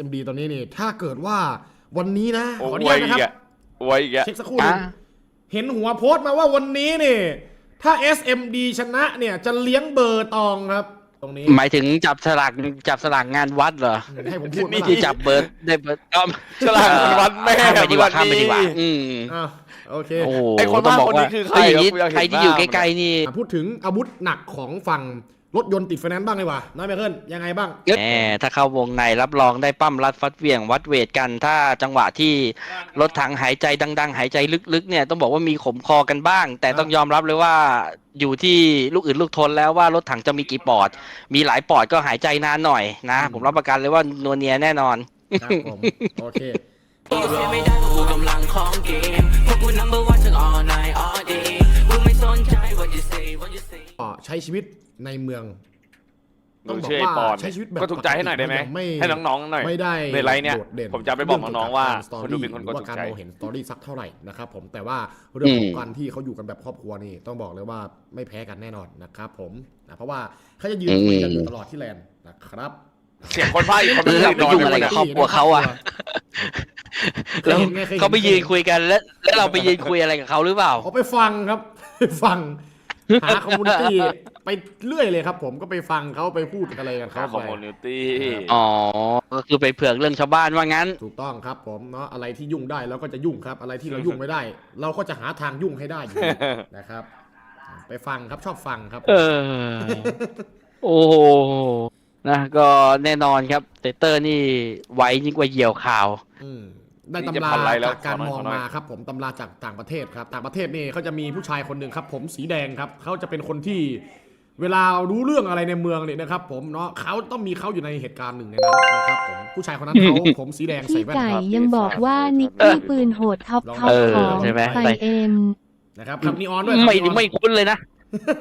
SMD ตอนนี้นี่ถ้าเกิดว่าวันนี้นะโอ้ขออนุไวญาตอีนะครับกอะไวอีกอะ เช็คสักครู่หนึงอะ เห็นหัวโพสต์มาว่าวันนี้นี่ ถ้า SMD ชนะเนี่ยจะเลี้ยงเบอร์ตองครับ ตรงนี้หมายถึงจับสลากจับสลากงานวัดเหรอให้ผมพูดไหมที่ล่ะจับเบิร์ดได้เบิร์ดอ้อมฉลาดคนวัดแม่ข้ามไปดีกว่าวันนี้ข้ามไปดีกว่า อืมอะโอเค โอ้โหไอ้คนต้องบ้าบอกคนว่านี้คือใครเอ้ยอย่างนี้วะกูอยากเห็นใครที่อยู่หน้าใกล้ๆนี่ อะพูดถึงอาวุธหนักของฝั่ง รถยนต์ติดไฟแนนซ์บ้างดีกว่าน้อยไมเคิลยังไงบ้าง แหมถ้าเข้าวงในรับรองได้ปั้มรัดฟัดเหวี่ยงวัดเวทกัน ถ้าจังหวะที่รถถังหายใจดัง ๆ หายใจลึกๆเนี่ยต้องบอกว่ามีขมคอกันบ้าง แต่ต้องยอมรับเลยว่าอยู่ที่ลูกอื่นลูกทนแล้วว่ารถถังจะมีกี่ปอด มีหลายปอดก็หายใจนานหน่อยนะผมรับประกันเลยว่านัวเนียแน่นอน ครับผม โอเคกูเสียไม่ได้เพราะกูกำลังของเกมเพราะกู number one ใช้ชีวิตในเมืองมึงเชื่อไอ้ปอนใช้ชีวิตแบบก็ถูกใจให้หน่อยได้ไหมไม่ให้น้องๆหน่อยไม่ได้ในไลน์เนี่ยโดดด่นผมจะไปบอกน้องๆว่าเรื่องคนดูเป็นคนหรือว่าถูกการใจมองเห็นสตอรี่สักเท่าไหร่นะครับผมแต่ว่าเรื่องขออืงมการที่เขาอยู่กันแบบครอบครัวนี่ต้องบอกเลยว่าไม่แพ้กันแน่นอนนะครับผมนะเพราะว่าเขาจะยืนคุยกันอยู่ตลอดที่แลนด์นะครับเสียงคนพากย์อีกคนแล้วเราไปยุ่งอะไรกับครอบครัวเขาอะแล้วคยห็นไงคยห็นเขาไปยืนคุยกันแล้วแล้วเราไปยืนคุยอะไรกับเขาหรือเปล่าเขาไปฟังครับไปฟัง หาคอมมูนิตี้ไปเรื่อยเลยครับ ผมก็ไปฟังเขาไปพูดอะไรกันครัเขาบคอมไป มูนิตี้อ๋อ ก็คือไปเผือกเรื่องชาวบ้านว่างั้น ถูกต้องครับผมเนาะอะไรที่ยุ่งได้เราก็จะยุ่งครับ อะไรที่เรายุ่งไม่ได้ เราก็จะหาทางยุ่งให้ได้อยู่นะครับ ไปฟังครับชอบฟังครับเออ โอ้โห นะ ก็แน่นอนครับเตเตอร์นี่ไว้ยิ่งกว่าเหยี่ยวข่าว ม ได้ตำราจากการมองมาครับ ผมตำราจากต่างประเทศครับ ต่างประเทศนี่เขาจะมีผู้ชายคนหนึ่งครับ ผมสีแดงครับเขาจะเป็นคนที่เวลารู้เรื่องอะไรในเมืองเนี่ยนะครับ ผมเนาะเขาต้องมีเขาอยู่ในเหตุการณ์หนึ่งในนั้นนะครับผมผู้ชายคนนั้นเขาผมสีแดงใส่พี่แว่นไก่ครับยังบอกว่านิกกี้ปืนโหดท็อปท็อปเออของใช่ไหมไฟเอ็มนะครับขับนีออนด้วยไม่ขับนีออนไม่คุ้นเลยนะ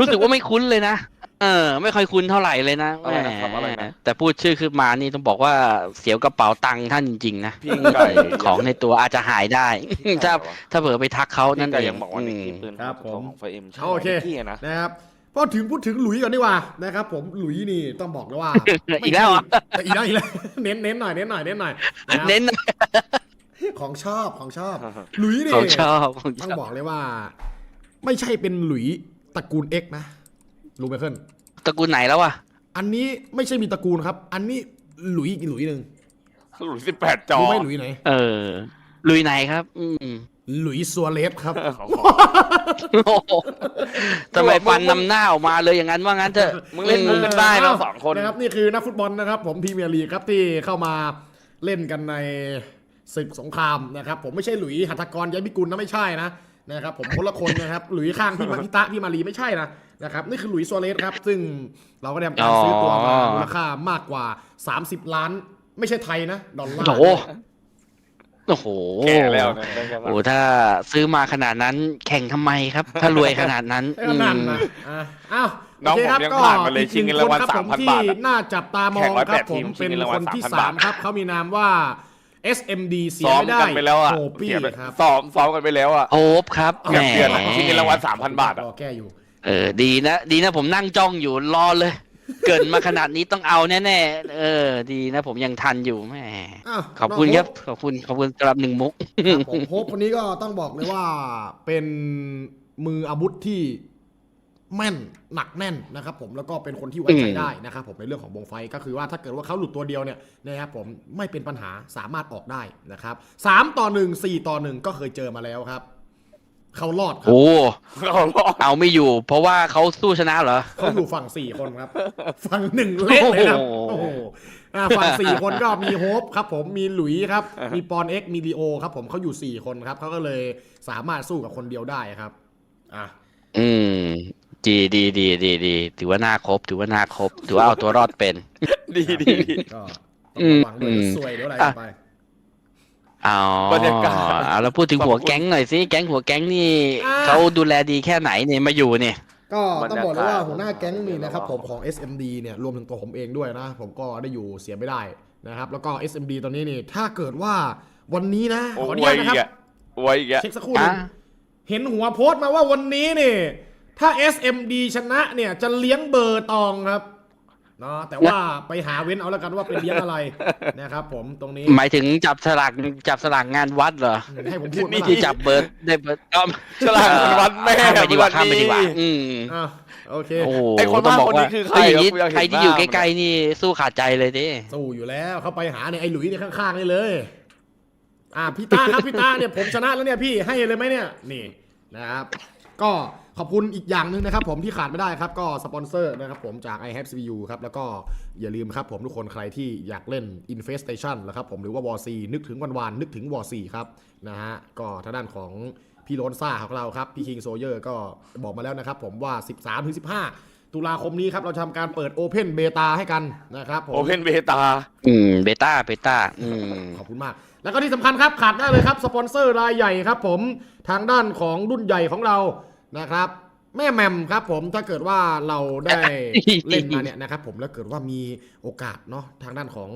รู้สึกว่าไม่คุ้นเลยนะ เออ ไม่ค่อยคุ้นเท่าไหร่เลยนะอะไรนะครับแหมอะไรนะ แต่พูดชื่อขึ้นมานี่ต้องบอกว่าเสียวกระเป๋าตังค์ท่านจริงๆนะพี่ไก่ของในตัวอาจจะหายได้พี่ไก่ถ้าเหรอถ้าเผลอไปทักเขานั่พี่นไก่เองยังบอกว่านี่อืคือมปืนครับผมของไฟเอ็มใช่โอเคพี่นะนะครับพอถึงพูดถึงหลุยก่อนดีกว่านะครับผมหลุยนี่ต้องบอกเลยว่าอีกแล้วเหรอไม่ใช่อีกแล้วอีกแล้วเน้นเน้นหน่อยเน้นหน่อยเน้นหน่อยนะครับเน้นของชอบของชอบ หลุยนี่ของชอบของชต้องอบบอกเลยว่า ไม่ใช่เป็นหลุย ตระกูลเอ็กนะรู้ไหมเคิลตระกูลไหนแล้ววะอันนี้ไม่ใช่มีตระกูลครับ อันนี้หลุยอีกหลุยหนึ่งหลุยสิบแปดจอรู้ไหมหลุยไหน เออ ลุยไหนครับ อืมหลุยซัวเรสครับ ของโอ้โหทำไมฟันนำหน้าออกมาเลยอย่างนั้นว่างั้นเถอะมึงเล่นมุกกันได้เราสองคนนะครับนี่คือนักฟุตบอลนะครับ ผมพรีเมียร์ลีกครับที่เข้ามาเล่นกันในศึกสงครามนะครับ ผมไม่ใช่หลุยหัตถกรย้ายพิกุลนะไม่ใช่นะ นะครับผมคนละคนนะครับ หลุยข้างที่มาพิตะที่มารีไม่ใช่นะนะครับนี่คือหลุยซัวเรสครับ ซึ่งเราก็ได้ทำการซื้อตัวมามูลค่ามากกว่า 30 ล้าน ไม่ใช่ไทยนะดอลลาร์โอ้โหโอ้โหแก่แล้วนะโอ้ถ้าซื้อมาขนาดนั้นแข่งทำไมครับ ถ้ารวยขนาดนั้นเอ้ยนั่นนะอะอ้าวน้องโเคครับผมยังก็ผ่านมาเลยอีกชิงเงินรางวัลหคบผม3,000ที่บาทอะน่าจับตามอแข่งงครับ108ผทีมมชิเป็งนเงินรางวัคลนที่3,000สามบาทครับเขามีนามว่า SMD เสียซ้อมไม่ได้กันไปแล้วอะโฮปี้เสียไปครับซ้อมซ้อมกันไปแล้วอะโฮปครับแหเกือบมเดือนอะชิงเงินรางวัลสามพันบาทอะ รอแก้อยู่ เออดีนะ ดีนะผมนั่งจ้องอยู่รอเลย เกินมาขนาดนี้ต้องเอาแน่ๆเออ ดีนะผมยังทันอยู่แหมอ้าวขอบคุณครับน้งขอบคุณขอบคุณสำหรับหนึ่งมุกโฮปครับผมโฮปคนนี้ก็ต้องบอกเลยว่าเป็นมืออาวุธที่ แม่นหนักแน่นนะครับผมแล้วก็เป็นคนที่ไว้ใจอืมได้นะครับผมในเรื่องของวงไฟก็คือว่าถ้าเกิดว่าเขาหลุดตัวเดียวเนี่ยนะครับผมไม่เป็นปัญหาสามารถออกได้นะครับสามต่อหนึ่งสี่ต่อหนึ่งก็เคยเจอมาแล้วครับเขารอดครับโอ้เรารอดเอาไม่อยู่ เพราะว่าเขาสู้ชนะเหรอเขาอยู่ฝั่งสี่คนครับ ฝั่งหนึ่งเละเลยครับโอ้โอ้โหโหอ่าฝั่งสี่คนก็มีโฮปครับ ผมมีหลุยครับ มีปอนเอ็กมีดีโอครับ ผมเขาอยู่สี่คนครับเขาก็เลยสามารถสู้กับคนเดียวได้ครับ อะอืม ดีดีดีดีดีถือว่าน่าครบ ถือว่าน่าครบ ถือว่าเอาตัวรอดเป็น ดีดีดี ก็ต้องระวังด้วยอืมสวยเดี๋ยวอะไรอะไป อ๋อบรรยากาศเอาแล้วพูดถึงหัวแก๊งหน่อยสิ แก๊งหัวแก๊งนี่อ่า เขาดูแลดีแค่ไหนเนี่ยมาอยู่เนี่ย ก็ต้องบอกเลยว่าบรรยากาศหัวหน้าแก๊งนี่นะครับผมของ SMD เนี่ยรวมถึงตัวผมเองด้วยนะ ผมก็ได้อยู่เสียไม่ได้นะครับ แล้วก็ SMD ตอนนี้นี่ถ้าเกิดว่าวันนี้นะโอ้ขออนุไวญาตอีนะครับกอะไวอีกอะเช็คสักครู่หนึงอะ เห็นหัวโพสต์มาว่าวันนี้นี่ ถ้า SMD ชนะเนี่ยจะเลี้ยงเบอร์ตองครับเนาะแต่ว่าไปหาเว้นเอาแล้วกันว่าเป็นเลี้ยงอะไรนะครับผมตรงนี้หมายถึงจับสลากจับสลากงานวัดเหรอให้ผมพูดไหมที่ล่ะจับเบิร์ดได้เบิร์ดก็ฉลากมันวัดแม่ข้ามไปดีกว่าวันนี้ข้ามไปดีกว่า อืมอะโอเคโอ้โหไอ้คนต้องบอกบ้าคนนี้ว่าคือใครเอ้ยอย่างนี้วะกูอยากเห็นใครที่อยู่บ้างใกล้ๆนี่สู้ขาดใจเลยดิสู้อยู่แล้วเขาไปหาเนี่ยไอ้หลุยเนี่ยข้างๆนี่เลย อ่าพี่ต้าครับพี่ต้าเนี่ยผมชนะแล้วเนี่ยพี่ให้เลยไหมเนี่ยนี่นะครับ ก็ขอบคุณอีกอย่างหนึ่งนะครับผมที่ขาดไม่ได้ครับก็สปอนเซอร์นะครับผมจาก i have CPU ครับแล้วก็อย่าลืมครับผมทุกคนใครที่อยากเล่น Infestation นะครับผมหรือว่า War C นึกถึงวันวานนึกถึง War C ครับนะฮะก็ทางด้านของพี่โรนซ่าของเราครับพี่คิงโซเยอร์ก็บอกมาแล้วนะครับผมว่า 13-15 ตุลาคมนี้ครับเราจะทำการเปิด Open Beta ให้กันนะครับผม โอเพนเบตา อืม เบต้า เบต้า อืม ขอบคุณมาก แล้วก็ที่สำคัญครับขาดได้เลยครับ สปอนเซอร์รายใหญ่ครับผมทางด้านของรุ่นใหญ่ของเรา นะครับ แม่แมมครับผมถ้าเกิดว่าเราได้เล่นมาเนี่ยนะครับผมแล้วเกิดว่ามีโอกาสเนาะทางด้านของ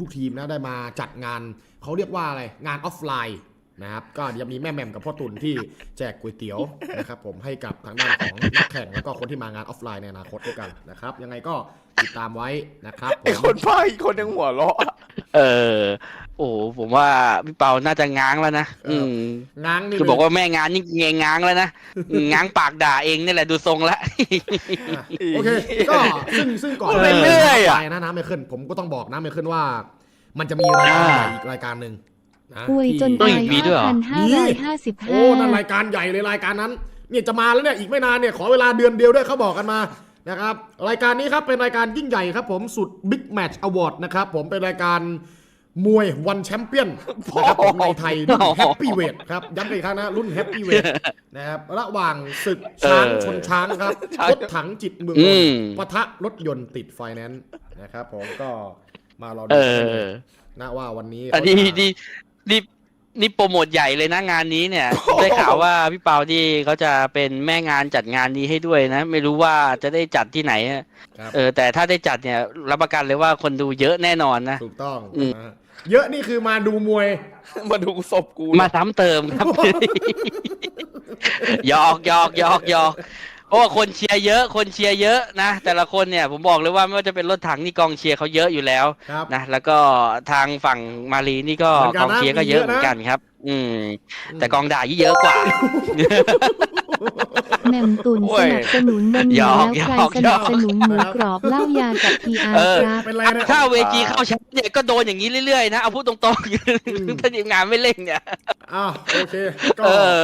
ทุกๆทีมนะได้มาจัดงานเขาเรียกว่าอะไรงานออฟไลน์นะครับก็เดี๋ยวมีแม่แมมกับพ่อตุนที่แจกก๋วยเตี๋ยวนะครับผมให้กับทางด้านของนักแข่งแล้วก็คนที่มางานออฟไลน์ในอนาคตด้วยกันนะครับ ยังไงก็ติดตามไว้นะครับผไอ้มคนบ้าอีกคนยังหัวเราะเออ โอ้โหผมว่าพี่เปาน่าจะง้างแล้วนะอืมง้างนี่คือบอกว่าแม่งานนี่เงง้างแล้วนะอืมง้างปากด่าเองนี่แหละดูทรงแล้วอะโอเคก็ซึ่งซึ่งก่อนพูดไปเรื่อยอะไปนะน้ำไม่ขึ้น ผมก็ต้องบอกน้ำไม่ขึ้นว่า มันจะมีรายการใหญ่อีกรายการหนึ่งนะอวยจนที่ตายมีด้วยเหรอ5,555โอ้นั่นรายการใหญ่เลยรายการนั้น เนี่ยจะมาแล้วเนี่ยอีกไม่นานเนี่ยขอเวลาเดือนเดียวด้วยเขาบอกกันมานะครับรายการนี้ครับเป็นรายการยิ่งใหญ่ครับ ผมสุด Big Match Award นะครับผมเป็นรายการ มวยวันแชมเปี้ยนนะครับผมในไทยรุ่นแฮปปี้เวทครับย้ำกันอีกครั้งนะรุ่นแฮปปี้เวทนะครับระหว่างศึกช้างเออชนช้างครับช้างรถถังจิตเมืองนอืนมท์ปะทะรถยนต์ติดไฟแนนซ์นะครับผมก็มารอเอดูอนะว่าวันนี้อันนี้เขาจะนี่นี่นี่โปรโมทใหญ่เลยนะงานนี้เนี่ย ได้ข่าวว่าพี่เปาที่เขาจะเป็นแม่งานจัดงานนี้ให้ด้วยนะ ไม่รู้ว่าจะได้จัดที่ไหนอะครับเออแต่ถ้าได้จัดเนี่ย รับประกันเลยว่าคนดูเยอะแน่นอนนะ ถูกต้องอืมนะฮะ เยอะนี่คือมาดูมวย มาดูศพกูมาซ้ำเติมครับ หยอกหยอกหยอกหยอก เพราะว่าคนเชียร์เยอะคนเชียร์เยอะนะ แต่ละคนเนี่ยผมบอกเลยว่าไม่ว่าจะเป็นรถถังนี่กองเชียร์เขาเยอะอยู่แล้วครับ นะแล้วก็ทางฝั่งมาลีนี่ก็เหมือนกักนองนะเชียร์ก็เยอะมีเยอะนะ เหมือนกันครับ อืม แต่กองด่ายี่เยอะกว่า แหม่มตุนโอ้สยนับสนุนวันหยนี้อกแล้วหยใครอก สนับสนุนหมูกรอบเหล้ายากับพีอาร์เออครับเป็นไรนะถ้าเวจีเข้าแชมป์เนี่ยก็โดนอย่างนี้เรื่อยๆนะเอาพูดตรงๆถ้าทีมงานไม่เล่นเนี่ย อ้าวโอเค ก็เออ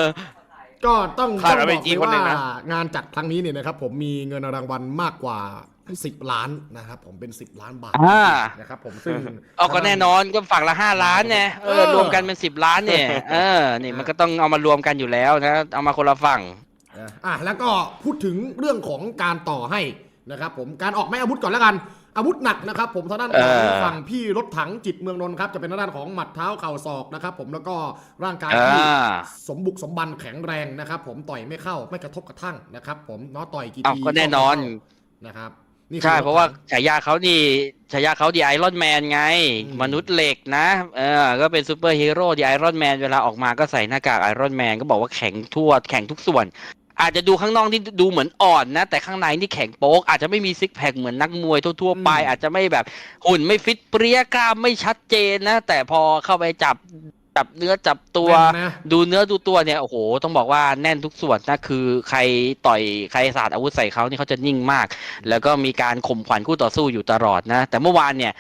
ก็ต้องขาดต้องไปบอกจีเลยคนหนึ่ว่างนะ งานจัดครั้งนี้เนี่ยนะครับ ผมมีเงินรางวัลมากกว่า 10 ล้านนะครับ ผมเป็น 10 ล้านบาทอ่า นะครับผมซึ่ง เอาก็แน่นอนก็ฝั่งละห้าล้านเนี่ยเอเอออ รวมกันเป็นสิบล้านเนี่ยเออนี่มันก็ต้องเอามารวมกันอยู่แล้วนะ เอามาคนละฝั่งนะอะแล้วก็พูดถึงเรื่องของการต่อให้นะครับผมการออกไม้อาวุธก่อนแล้วกัน อาวุธหนักนะครับ ผมทางด้านของเออฝั่งพี่รถถังจิตเมืองนนท์ครับจะเป็นทางด้านของหมัดเท้าเข่าศอกนะครับผมแล้วก็ร่างกายอ่าที่สมบุกสมบันแข็งแรงนะครับ ผมต่อยไม่เข้าไม่กระทบกระทั่งนะครับ ผมเนาะต่อยกี่เอาทีก็แน่นอนนะครับนี่คือใช่เพราะว่าถถังฉายาเขานี่ฉายาเขาดีไอรอนแมนไงอืมมนุษย์เหล็กนะเออก็เป็นซูเปอร์ฮีโร่ดีไอรอนแมนเวลาออกมาก็ใส่หน้ากากไอรอนแมนก็บอกว่าแข็งทั่วแข็งทุกส่วน อาจจะดูข้างนอกที่ดูเหมือนอ่อนนะ แต่ข้างในนี่แข็งโป๊ก อาจจะไม่มีซิกแพคเหมือนนักมวยทั่วๆไป อาจจะไม่แบบหุ่นไม่ฟิตเปรี้ยกล้ามไม่ชัดเจนนะ แต่พอเข้าไปจับจับเนื้อจับตัวแม่นนะ ดูเนื้อดูตัวเนี่ยโอ้โห ต้องบอกว่าแน่นทุกส่วนนะคือใครต่อยใครสาดอาวุธใส่เขานี่เขาจะนิ่งมาก แล้วก็มีการข่มขวัญคู่ต่อสู้อยู่ตลอดนะ แต่เมื่อวานเนี่ย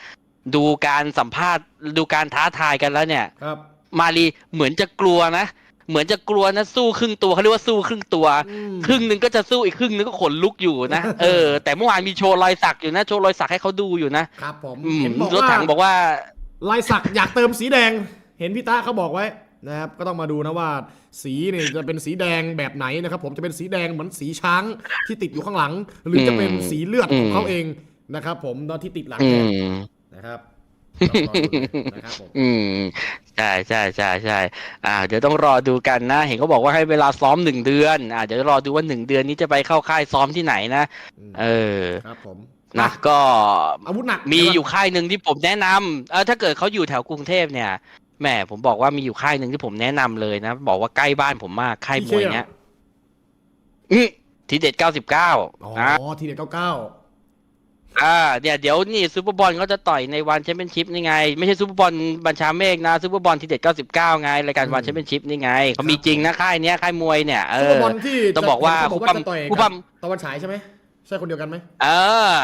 ดูการสัมภาษณ์ดูการท้าทายกันแล้วเนี่ย ครับ มารีเหมือนจะกลัวนะ เหมือนจะกลัวนะสู้ครึ่งตัวเขาเรียกว่าสู้ครึ่งตัวอืมครึ่งหนึ่งก็จะสู้อีกครึ่งหนึงก็ขนลุกอยู่นะเออแต่เมื่อวานมีโชว์รอยสักอยู่นะ โชว์รอยสักให้เขาดูอยู่นะครับผมอืมเห็นบอกรถว่าถังบอกว่า ลายสักอยากเติมสีแดง เห็นพี่ตาเขาบอกไว้นะครับก็ต้องมาดูนะว่า สีเนี่ยจะเป็นสีแดงแบบไหนนะครับ ผมจะเป็นสีแดงเหมือนสีช้างที่ติดอยู่ข้างหลัง หรือจะเป็นสีเลือดของเขาเองนะครับ ผมตอนที่ติดหลังอืแขนมนะครับ ต้องรอดูเลยนะครับผมอืมใช่ใช่ใช่ใช่อ่า เดี๋ยวต้องรอดูกันนะ เห็นเขาบอกว่าให้เวลาซ้อมหนึ่งเดือน อ่าเดี๋ยวรอดูว่าหนึ่งเดือนนี้จะไปเข้าค่ายซ้อมที่ไหนนะเออครับผมนะอะก็ อาวุธหนักมีเดี๋วก่นอยู่ค่ายหนึ่งที่ผมแนะนำเออถ้าเกิดเขาอยู่แถวกรุงเทพเนี่ยแหมผมบอกว่ามีอยู่ค่ายหนึ่งที่ผมแนะนำเลยนะ บอกว่าใกล้บ้านผมมากค่ายมวยเนี้ยอืมทีเด็ดเก้าสิบเก้าอ๋ออะทีเด็ดเก้าเก้า อ่าเนี่ยเดี๋ยวนี่ซูเปอร์บอลเขาจะต่อยในวันแชมเปี้ยนชิพนี่ไง ไม่ใช่ซูเปอร์บอลบัญชาเมฆนะซูเปอร์บอลทีเด็ด99ไงรายการวันแชมเปี้ยนชิพนี่ไงเขามีจริงนะค่ายเนี้ยค่ายมวยเนี่ยเอซุปเปออร์บอลที่ต้องบอกว่าจะบอกว่าคู่ปั้มจะต่อยคู่ปั้มกับตะวันฉายใช่ไหม ใช่คนเดียวกันไหมเออ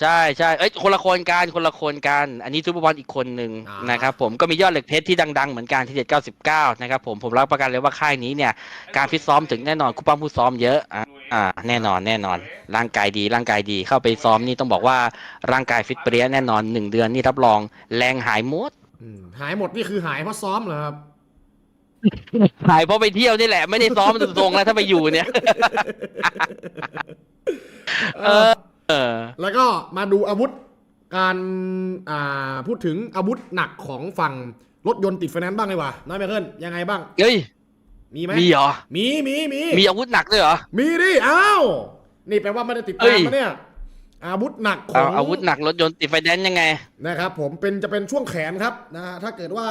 ใช่ใช่เอ้ยคนละคนกันคนละคนกัน อันนี้ซูเปอร์บอลอีกคนหนึ่งอ่านนะครับผมก็มียอดเหล็กเพชรที่ดังๆเหมือนกันที่เด็ด99นะครับผมผมรับประกันเลยว่าค่ายนี้เนี่ย การฟิตซ้อมถึงแน่นอนคู่ปั้มผู้ซ้อมเยอะอะอ่าแน่นอนแน่นอน ร่างกายดีร่างกายดีเข้าไปซ้อมนี่ต้องบอกว่าร่างกายฟิตเปรี้ยแน่นอนหนึ่งเดือนนี่รับรองแรงหายหมดอืมหายหมดนี่คือหายเพราะซ้อมเหรอครับ หายเพราะไปเที่ยวนี่แหละ ไม่ได้ซ้อมตรงๆแล้วถ้าไปอยู่เนี่ย เออ เออ แล้วก็มาดูอาวุธการอ่าพูดถึงอาวุธหนักของฝั่งรถยนต์ติดไฟแนนซ์บ้างเลยว่ะน้อยไมเคิลยังไงบ้าง เฮ้ย มีไหมมีเหรอ มีมีมีมีอาวุธหนักด้วยเหรอ มีดิ อ้าว นี่แปลว่าไม่ได้ติดเอ้ตามยมาเนี่ย อาวุธหนักขอเอางอาวุธหนักรถยนต์ติดไฟแนนซ์ยังไงนะครับผมเป็นจะเป็นช่วงแขนครับนะฮะถ้าเกิดว่า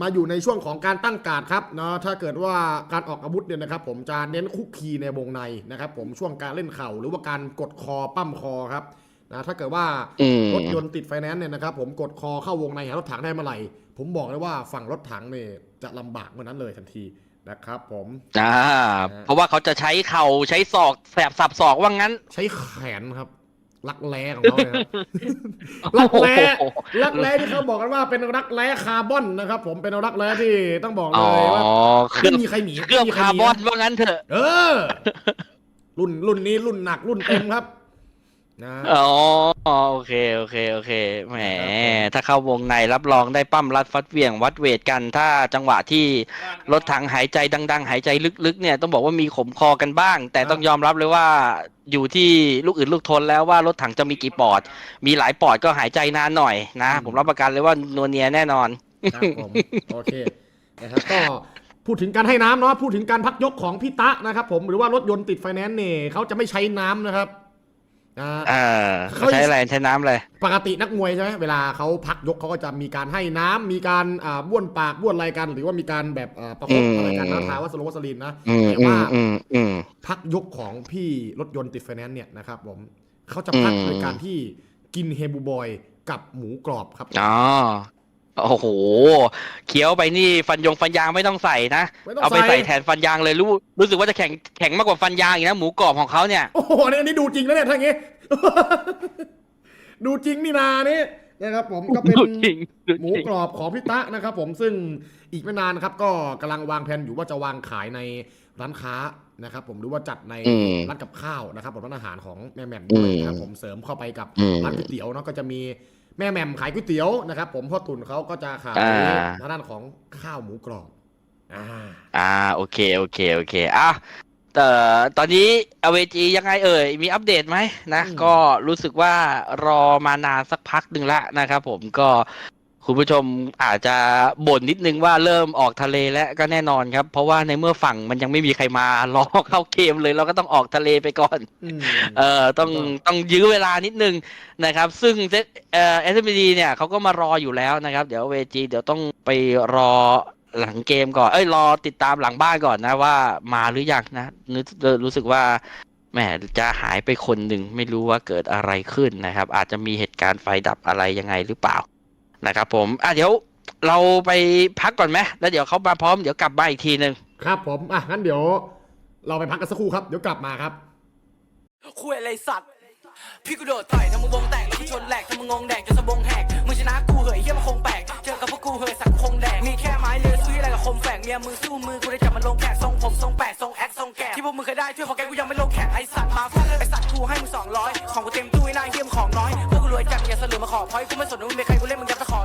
มาอยู่ในช่วงของการตั้งการดครับเนาะถ้าเกิดว่าการออกอาวุธเนี่ยนะครับ ผมจะเน้นคุกคีในวงในนะครับ ผมช่วงการเล่นเข่าหรือว่าการกดคอปั้มคอครับนะถ้าเกิดว่าอืมรถยนต์ติดไฟแนนซ์เนี่ยนะครับ ผมกดคอเข้าวงในหารถถังได้เมื่อไหร่ ผมบอกเลยว่าฝั่งรถถังเนี่ยจะลำบากเมื่อนั้นเลยทันทีนะครับผมอ่าเพราะว่าเขาจะใช้เข่าใช้ศอกแสบสับศอกว่างั้น ใช้แขนครับ รักแร้ของเขาเนี่ยครับรักแร้รักแร้ที่เขาบอกกันว่าเป็นรักแร้คาร์บอนนะครับ ผมเป็นรักแร้ที่ต้องบอกเลอ๋อยว่าเคลืไม่อบมีใครหนีเคลือบไม่มีใคาร์บอนหว่างั้นเถอะ เออ รุ่นรุ่นนี้รุ่นหนักรุ่นเต็มครับ นะ อ๋อโอเคโอเคโอเคแหมถ้าเข้าวงในรับรองได้ปั้มรัดฟัดเหวี่ยงวัดเวทกัน ถ้าจังหวะที่รถถังหายใจดัง ๆ หายใจลึกๆ เนี่ยต้องบอกว่ามีขมคอกันบ้าง แต่ต้องยอมรับเลยว่าอยู่ที่ลูกอื่นลูกทนแล้วว่ารถถังจะมีกี่ปอด มีหลายปอดก็หายใจนานหน่อยนะ ผมรับประกันเลยว่านัวเนียแน่นอนครับผมโอเคนะครับก็พูดถึงการให้น้ำเนาะพูดถึงการพักยกของพี่ตะนะครับผมหรือว่ารถยนต์ติดไฟแนนซ์เนี่ยเขาจะไม่ใช้น้ำนะครับ อ่าเออเขา ใช้อะไรใช้น้ำเลยปกตินักมวยใช่ไหมเวลาเขาพักยกเขาก็จะมีการให้น้ำมีการอ่าบ้วนปากบ้วนอะไรกัน หรือว่ามีการแบบอ่าประคบอืม อะไรกันน้ำทาวัสโลวัสลินนะ อืมแต่อืว่ามอืมอืม พักยกของพี่รถยนต์ติดไฟแนนซ์เนี่ยนะครับผมเขาจะพักอืม โดยการที่กินเฮบูบอยกับหมูกรอบครับ อ๋อ โอ้โหเคี้ยวไปนี่ฟันยงฟันยางไม่ต้องใส่นะ ไม่ต้องเอาไปใส่ใส่แทนฟันยางเลยรู้รู้สึกว่าจะแข็งแข็งมากกว่าฟันยางอีกนะ หมูกรอบของเขาเนี่ยโอ้โหอันนี้อันนี้ดูจริงแล้วเนี่ยถ้าอย่างงี้ ดูจริงนี่นานี่นะครับผมก็เป็นดูจริงดูหมูจริงกรอบของพี่ตะนะครับผมซึ่งอีกไม่นานครับ ก็กำลังวางแผนอยู่ว่าจะวางขายในร้านค้านะครับผมหรือว่าจัดในอืม ร้านกับข้าวนะครับผมร้านอาหารของแม่แหม่มด้วยอืมนะครับผมเสริมเข้าไปกับอืม ร้านก๋วยเตี๋ยวเนาะก็จะมี แม่แหม่มขายก๋วยเตี๋ยวนะครับ ผมพ่อตุ่นเขาก็จะขายอ่า ทางด้านของข้าวหมูกรอบอ่าอ่าโอเคโอเคโอเคอะแต่ตอนนี้อเวจียังไงเอ่ย มีอัปเดตไหมนะ ก็รู้สึกว่ารอมานานสักพักหนึ่งละนะครับผมก็ คุณผู้ชมอาจจะบ่นนิดนึงว่าเริ่มออกทะเลแล้วก็แน่นอนครับ เพราะว่าในเมื่อฝั่งมันยังไม่มีใครมารอเข้าเกมเลยเราก็ต้องออกทะเลไปก่อนอืมเอ่อต้องต้องยื้อเวลานิดนึงนะครับ ซึ่งเอ่อ SMD เนี่ยเขาก็มารออยู่แล้วนะครับ เดี๋ยวเวจีเดี๋ยวต้องไปรอหลังเกมก่อนเอ้ยรอติดตามหลังบ้านก่อนนะว่ามาหรือยังนะนึกรู้สึกว่าแหมจะหายไปคนหนึ่งไม่รู้ว่าเกิดอะไรขึ้นนะครับ อาจจะมีเหตุการณ์ไฟดับอะไรยังไงหรือเปล่า นะครับผมอะเดี๋ยวเราไปพักก่อนไหมแล้วเดี๋ยวเขามาพร้อมเดี๋ยวกลับมาอีกทีหนึ่งครับผม อะงั้นเดี๋ยว เราไปพักกันสักครู่ครับ เดี๋ยวกลับมาครับ คุยอะไรสัตว์ พี่กูโดดต่อยทำมึงวงแตกแล้วกูชนแหลกทำมึงงงแดกจนสะบงแหกมึงชนะกูเหยเฮียมันคงแปลกเจอกับพวกกูเหยสักคงแดกมีแค่ไม้เลือยซื้ออะไรกับคมแฝกเมียมือสู้มือกูได้จับมันลงแขกทรงผมทรงแปดทรงแอคทรงแกะที่พวกมึงเคยได้ช่วยของแกกูยังไม่ลงแขกไอสัตว์มาฟาดไอสัตว์กูให้มึงสองร้อยของกูเต็มตู้ไอ้หน้าเฮียมของน้อยพวกกูรวยจัดอย่าสลือมาขอพอยกูไม่สนว่ามึงเป็นใครกูเล่นมึงยับจะขอ